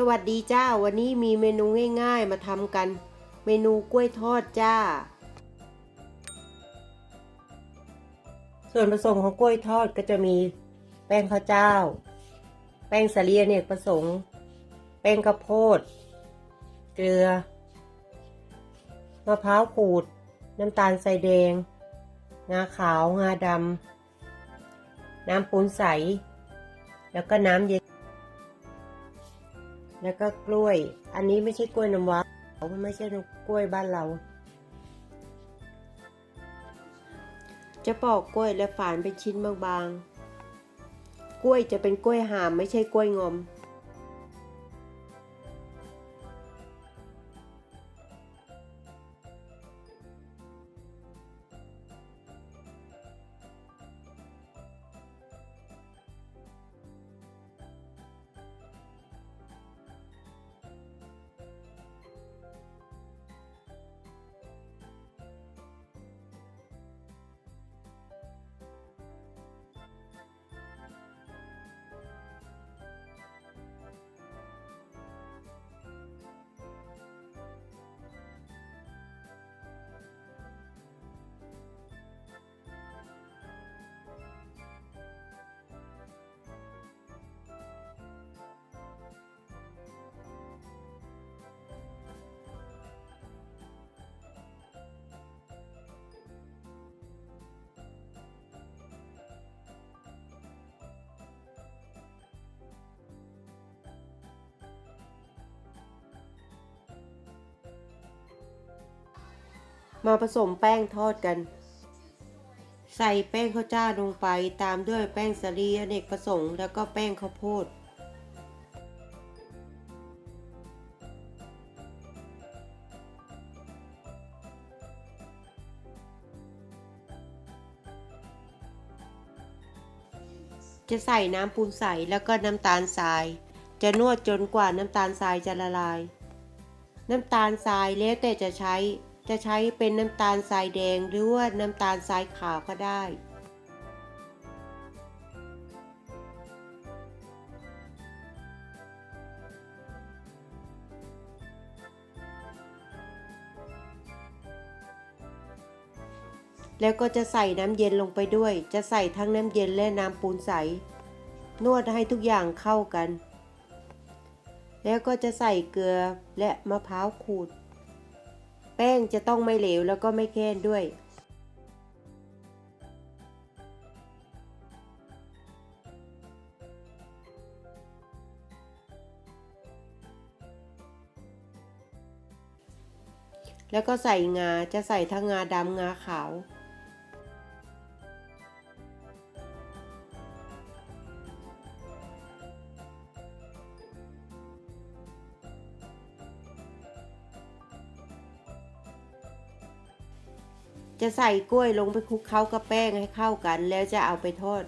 สวัสดีจ้า วันนี้มีเมนูง่ายๆ มาทำกัน เมนูกล้วยทอดจ้า ส่วนผสมของกล้วยทอดก็จะมีแป้งข้าวเจ้า แป้งสาลีอเนกประสงค์ แป้งข้าวโพด เกลือ มะพร้าวขูด น้ำตาลใส่แดง งาขาว งาดำ น้ำปูนใส แล้วก็น้ำเย็น แล้วก็กล้วย อันนี้ไม่ใช่กล้วยน้ำว้าเขาไม่ใช่กล้วยบ้านเรา จะปอกกล้วยและฝานเป็นชิ้นบางๆ กล้วยจะเป็นกล้วยหามไม่ใช่กล้วยงอม มาผสมแป้งทอดกัน ใส่แป้งข้าวเจ้าลงไปตามด้วยแป้งสาลีอเนกประสงค์แล้วก็แป้งข้าวโพดจะใส่น้ำปูนใสแล้วก็น้ำตาลทราย จะนวดจนกว่าน้ำตาลทรายจะละลาย น้ำตาลทรายแล้วแต่จะใช้ จะใช้เป็นน้ำตาลทรายแดงหรือว่าน้ำตาลทรายขาวก็ได้ แล้วก็จะใส่น้ำเย็นลงไปด้วย จะใส่ทั้งน้ำเย็นและน้ำปูนใส นวดให้ทุกอย่างเข้ากัน แล้วก็จะใส่เกลือและมะพร้าวขูด แป้งจะต้องไม่เหลวแล้วก็ไม่แค้นด้วย แล้วก็ใส่งาจะใส่ทั้งงาดำงาขาว จะใส่กล้วยลงไปคลุกเคล้ากับแป้งให้เข้ากัน แล้วจะเอาไปทอด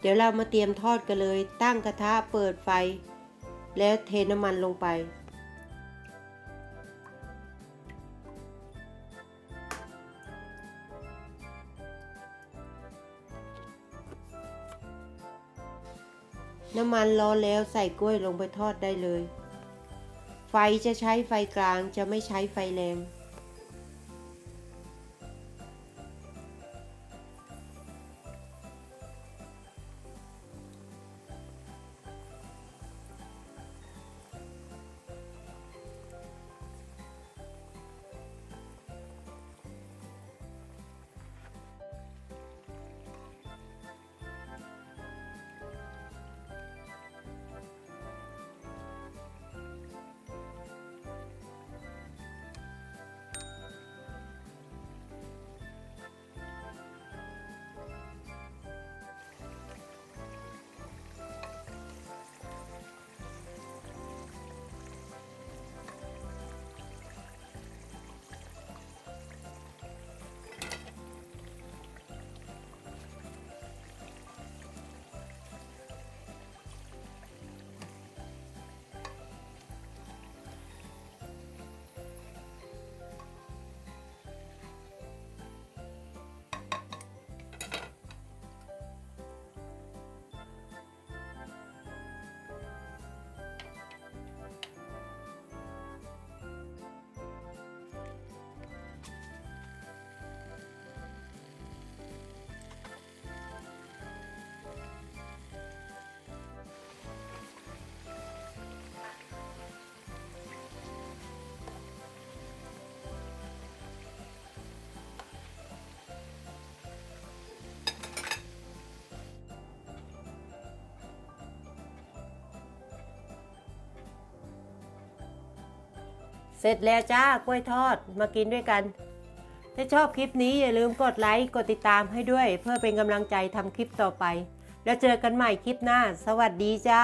เดี๋ยวเรามาเตรียมทอดกันเลย ตั้งกระทะเปิดไฟ แล้วเทน้ำมันลงไป น้ำมันร้อนแล้วใส่กล้วยลงไปทอดได้เลย ไฟจะใช้ไฟกลางจะไม่ใช้ไฟแรง เสร็จแล้วจ้ากล้วยทอดมากินด้วยกัน ถ้าชอบคลิปนี้อย่าลืมกดไลค์กดติดตามให้ด้วย เพื่อเป็นกำลังใจทำคลิปต่อไป แล้วเจอกันใหม่คลิปหน้า สวัสดีจ้า